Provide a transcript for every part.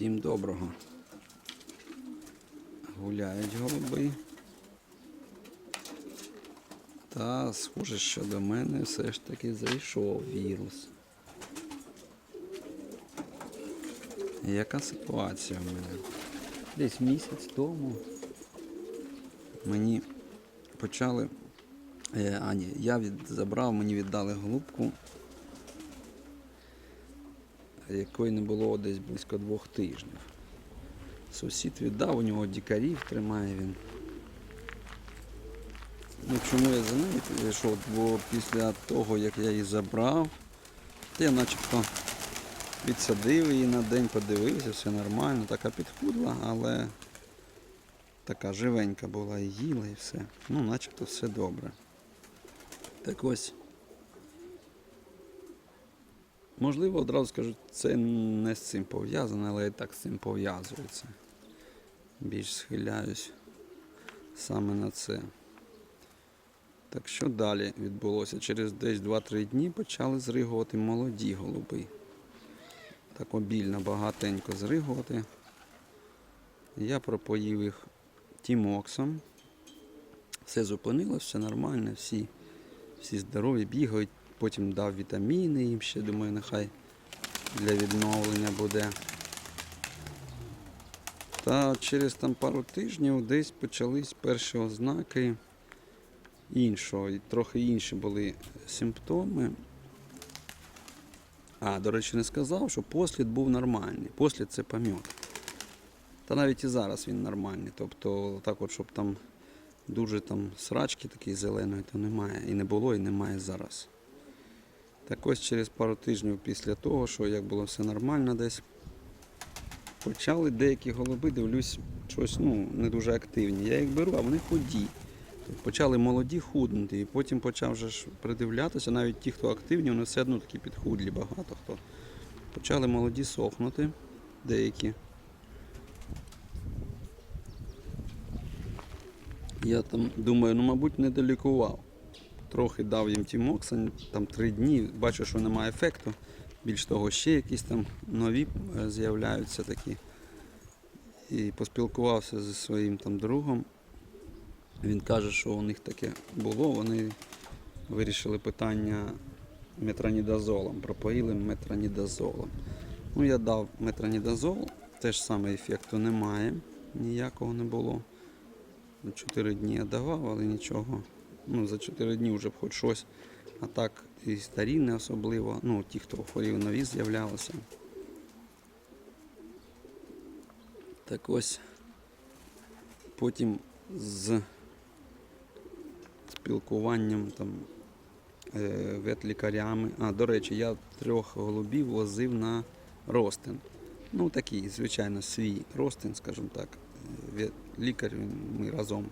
Всім доброго. Гуляють голуби. Та схоже, що до мене все ж таки зайшов вірус. Яка ситуація в мене? Десь місяць тому мені почали. Е, а ні, я від, забрав, мені віддали голубку, якої не було десь близько двох тижнів. Сусід віддав, у нього дікарів тримає він. Ну, чому я за нею пішов? Бо після того, як я її забрав, то я начебто відсадив її на день, подивився, все нормально, така підхудла, але така живенька була і їла і все. Ну, начебто все добре. Так ось. Можливо, одразу скажу, це не з цим пов'язано, але і так з цим пов'язується. Більш схиляюсь саме на це. Так що далі відбулося? Через десь 2-3 дні почали зригувати молоді голуби. Так обільно багатенько зригувати. Я пропоїв їх тімоксом. Все зупинилось, все нормально, всі, всі здорові, бігають, потім дав вітаміни їм ще, думаю, нехай для відновлення буде. Та через там пару тижнів десь почались перші ознаки іншого. І трохи інші були симптоми. А, до речі, не сказав, що послід був нормальний. Послід це пам'ят. Та навіть і зараз він нормальний. Тобто, так от, щоб там дуже там срачки такої зеленої, то немає. І не було, і немає зараз. Так ось через пару тижнів після того, що як було все нормально десь, почали деякі голуби, дивлюсь, щось ну, не дуже активні. Я їх беру, а вони худі. Почали молоді худнути, і потім почав вже ж придивлятися, навіть ті, хто активні, вони все одно такі підхудлі, багато хто. Почали молоді сохнути деякі. Я там думаю, ну мабуть не долікував. Трохи дав їм тімоксан, там три дні, бачу, що немає ефекту. Більш того, ще якісь там нові е, з'являються такі. І поспілкувався зі своїм там другом. Він каже, що у них таке було. Вони вирішили питання метронідазолом, пропоїли метронідазолом. Ну, я дав метронідазол, теж саме ефекту немає, ніякого не було. 4 дні я давав, але нічого. Ну, за 4 дні вже б хоч щось. А так і старі не особливо. Ну, ті, хто хворів нові, з'являлися. Так ось потім з спілкуванням там е, ветлікарями. А, до речі, я трьох голубів возив на ростин. Ну, такий, звичайно, свій ростин, скажімо так. Е, Лікар ми разом.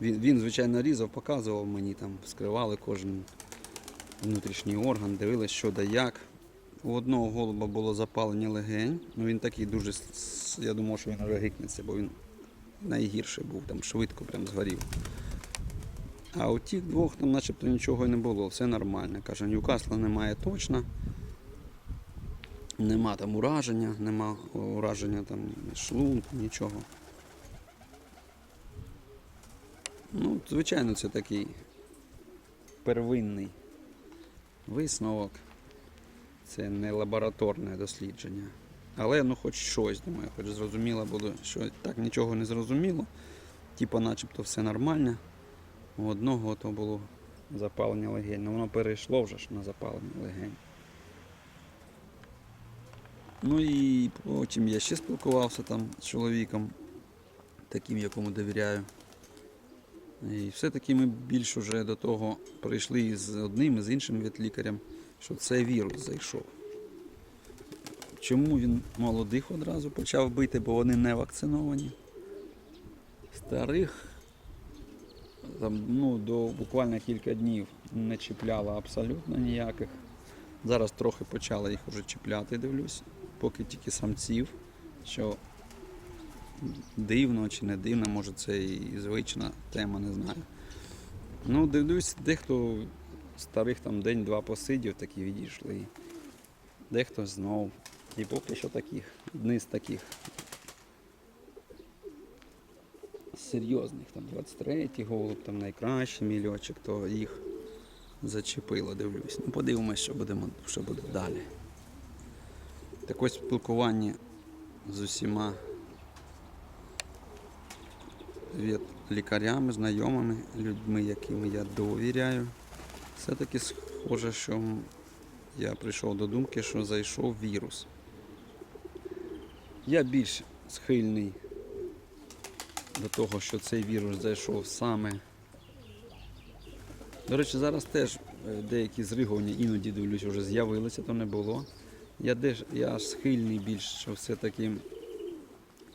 Він, він, звичайно, різав, показував мені, там, вскривали кожен внутрішній орган, дивились, що да як. У одного голуба було запалення легень. Ну, він такий дуже, я думав, що він вже гикнеться, бо він найгірший був, там швидко прям згорів. А у тих двох там начебто нічого не було, все нормально. Каже, Ньюкасла немає точно. Нема там ураження, нема ураження там шлунку, нічого. Ну, звичайно, це такий первинний висновок. Це не лабораторне дослідження. Але ну хоч щось, думаю, хоч зрозуміло буде, що так нічого не зрозуміло. Типа начебто все нормально. У одного то було запалення легень. Ну воно перейшло вже ж на запалення легень. Ну і потім я ще спілкувався там з чоловіком, таким, якому довіряю. І все-таки ми більш уже до того прийшли з одним і з іншим ветлікарем, що це вірус зайшов. Чому він молодих одразу почав бити, бо вони не вакциновані? Старих там, ну, до буквально кілька днів не чіпляло абсолютно ніяких. Зараз трохи почали їх уже чіпляти, дивлюсь, поки тільки самців, що дивно чи не дивно, може це і звична тема, не знаю. Ну, дивлюсь, дехто старих там день-два посидів, такі відійшли. Дехто знов І поки що таких, одні з таких серйозних, там 23-й голуб, там найкращий мій льотчик, то їх зачепило, дивлюсь. Ну, подивимось, що, будемо, що буде далі. Так ось спілкування з усіма від лікарями, знайомими, людьми, яким я довіряю. Все-таки схоже, що я прийшов до думки, що зайшов вірус. Я більш схильний до того, що цей вірус зайшов саме. До речі, зараз теж е, деякі зригування іноді дивлюсь, вже з'явилися, то не було. Я, деж, я схильний більш, що все-таки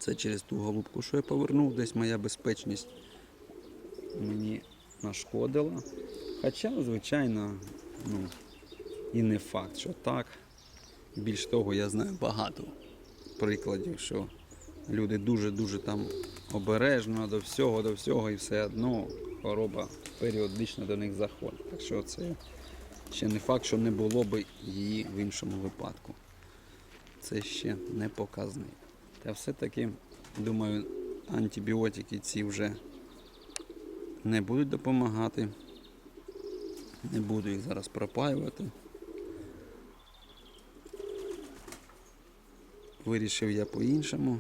це через ту голубку, що я повернув, десь моя безпечність мені нашкодила. Хоча, звичайно, ну, і не факт, що так. Більш того, я знаю багато прикладів, що люди дуже-дуже там обережно до всього, до всього, і все одно хвороба періодично до них заходить. Так що це ще не факт, що не було б її в іншому випадку. Це ще не показник. Та все-таки, думаю, антибіотики ці вже не будуть допомагати. Не буду їх зараз пропаювати. Вирішив я по-іншому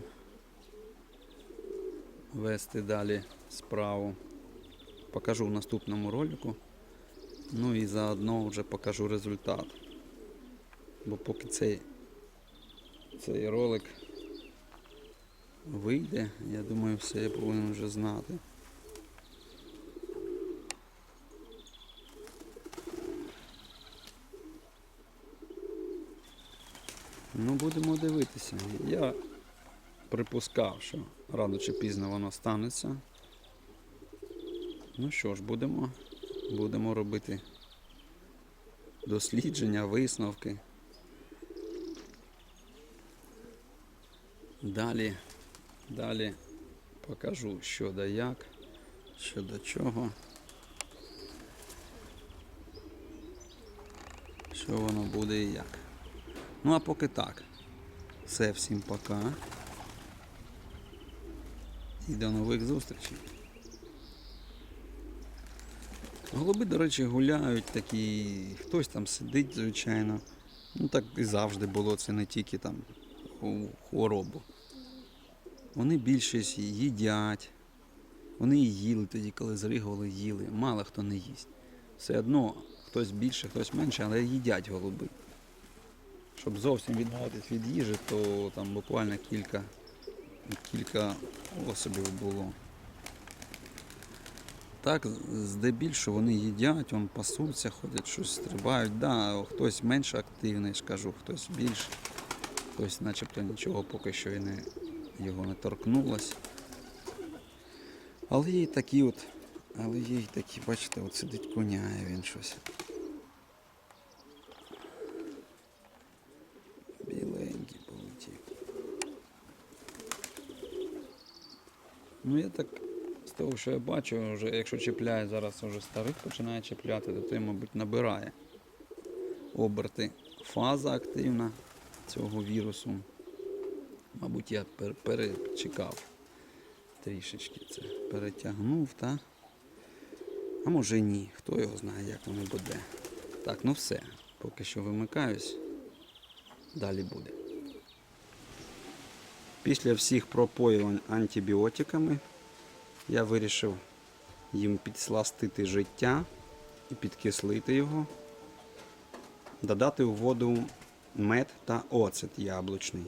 вести далі справу. Покажу в наступному ролику. Ну і заодно вже покажу результат. Бо поки цей, цей ролик вийде, я думаю, все я повинен вже знати. Ну, будемо дивитися. Я припускав, що рано чи пізно воно станеться. Ну що ж, будемо, будемо робити дослідження, висновки. Далі, далі покажу, що да як, що до чого. Що воно буде і як. Ну а поки так. Все, всім пока. І до нових зустрічей. Голуби, до речі, гуляють такі, хтось там сидить, звичайно. Ну так і завжди було, це не тільки там у хворобу. Вони більшість їдять. Вони і їли тоді, коли зригували, їли. Мало хто не їсть. Все одно хтось більше, хтось менше, але їдять голуби. Щоб зовсім відмовитись від їжі, то там буквально кілька, кілька особів було. Так, здебільшого вони їдять, вон пасуться, ходять, щось стрибають. Да, хтось менш активний, ж кажу, хтось більш, хтось начебто нічого поки що і не, його не торкнулось. Але є такі от, але є й такі, бачите, от сидить коняє він щось. Біленький полетів. Ну я так з того, що я бачу, вже, якщо чіпляє зараз вже старих починає чіпляти, то той, мабуть, набирає оберти. Фаза активна цього вірусу. Мабуть, я перечекав трішечки це. Перетягнув, та? А може ні, хто його знає, як воно буде. Так, ну все. Поки що вимикаюсь. Далі буде. Після всіх пропоювань антибіотиками я вирішив їм підсластити життя і підкислити його, додати у воду мед та оцет яблучний.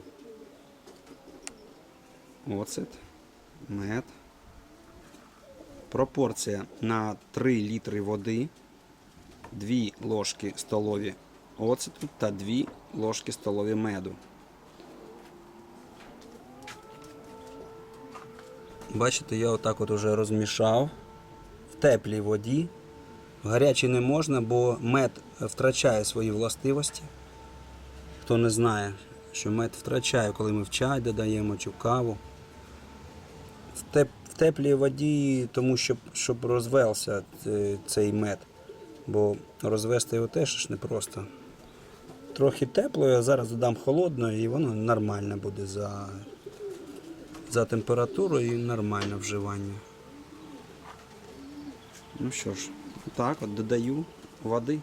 Оцет, мед. Пропорція на 3 літри води, 2 ложки столові оцету та 2 ложки столові меду. Бачите, я отак от уже розмішав в теплій воді. В гарячій не можна, бо мед втрачає свої властивості. Хто не знає, що мед втрачає, коли ми в чай додаємо чи в каву. Теплій воді, тому щоб, щоб розвелся е, цей мед. Бо розвести його теж ж непросто. трохи теплою, а зараз додам холодною і воно нормально буде за, за температурою і нормальне вживання. Ну що ж, так, от додаю води.